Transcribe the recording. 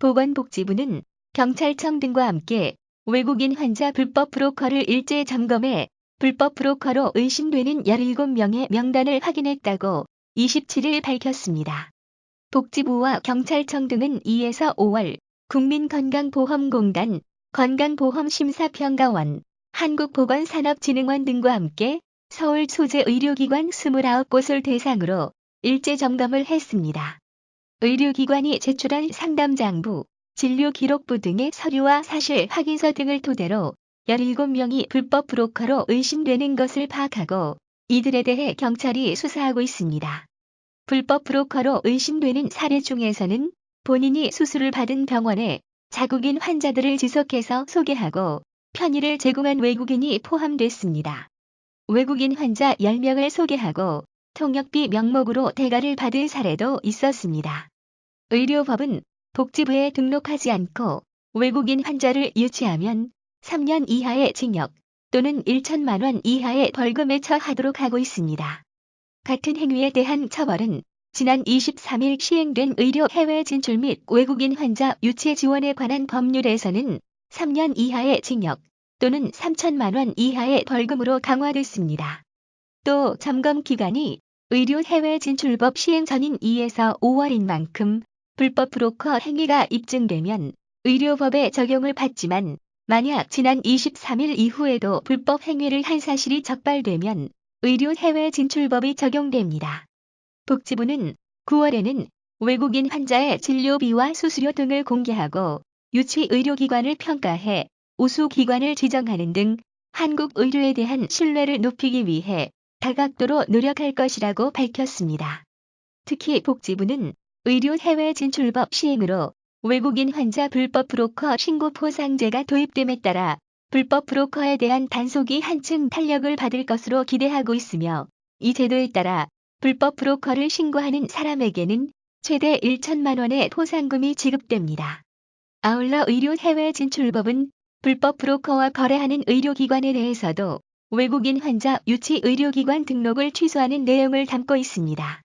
보건복지부는 경찰청 등과 함께 외국인 환자 불법 브로커를 일제 점검해 불법 브로커로 의심되는 17명의 명단을 확인했다고 27일 밝혔습니다. 복지부와 경찰청 등은 2에서 5월 국민건강보험공단, 건강보험심사평가원, 한국보건산업진흥원 등과 함께 서울 소재 의료기관 29곳을 대상으로 일제 점검을 했습니다. 의료기관이 제출한 상담장부, 진료기록부 등의 서류와 사실 확인서 등을 토대로 17명이 불법 브로커로 의심되는 것을 파악하고 이들에 대해 경찰이 수사하고 있습니다. 불법 브로커로 의심되는 사례 중에서는 본인이 수술을 받은 병원에 자국인 환자들을 지속해서 소개하고 편의를 제공한 외국인이 포함됐습니다. 외국인 환자 10명을 소개하고 통역비 명목으로 대가를 받은 사례도 있었습니다. 의료법은 복지부에 등록하지 않고 외국인 환자를 유치하면 3년 이하의 징역 또는 1천만 원 이하의 벌금에 처하도록 하고 있습니다. 같은 행위에 대한 처벌은 지난 23일 시행된 의료 해외 진출 및 외국인 환자 유치 지원에 관한 법률에서는 3년 이하의 징역 또는 3천만 원 이하의 벌금으로 강화됐습니다. 또 점검 기간이 의료 해외 진출법 시행 전인 2에서 5월인 만큼 불법 브로커 행위가 입증되면 의료법에 적용을 받지만 만약 지난 23일 이후에도 불법 행위를 한 사실이 적발되면 의료 해외 진출법이 적용됩니다. 복지부는 9월에는 외국인 환자의 진료비와 수수료 등을 공개하고 유치 의료기관을 평가해 우수 기관을 지정하는 등 한국 의료에 대한 신뢰를 높이기 위해 다각도로 노력할 것이라고 밝혔습니다. 특히 복지부는 의료 해외 진출법 시행으로 외국인 환자 불법 브로커 신고 포상제가 도입됨에 따라 불법 브로커에 대한 단속이 한층 탄력을 받을 것으로 기대하고 있으며 이 제도에 따라 불법 브로커를 신고하는 사람에게는 최대 1천만 원의 포상금이 지급됩니다. 아울러 의료 해외 진출법은 불법 브로커와 거래하는 의료기관에 대해서도 외국인 환자 유치 의료기관 등록을 취소하는 내용을 담고 있습니다.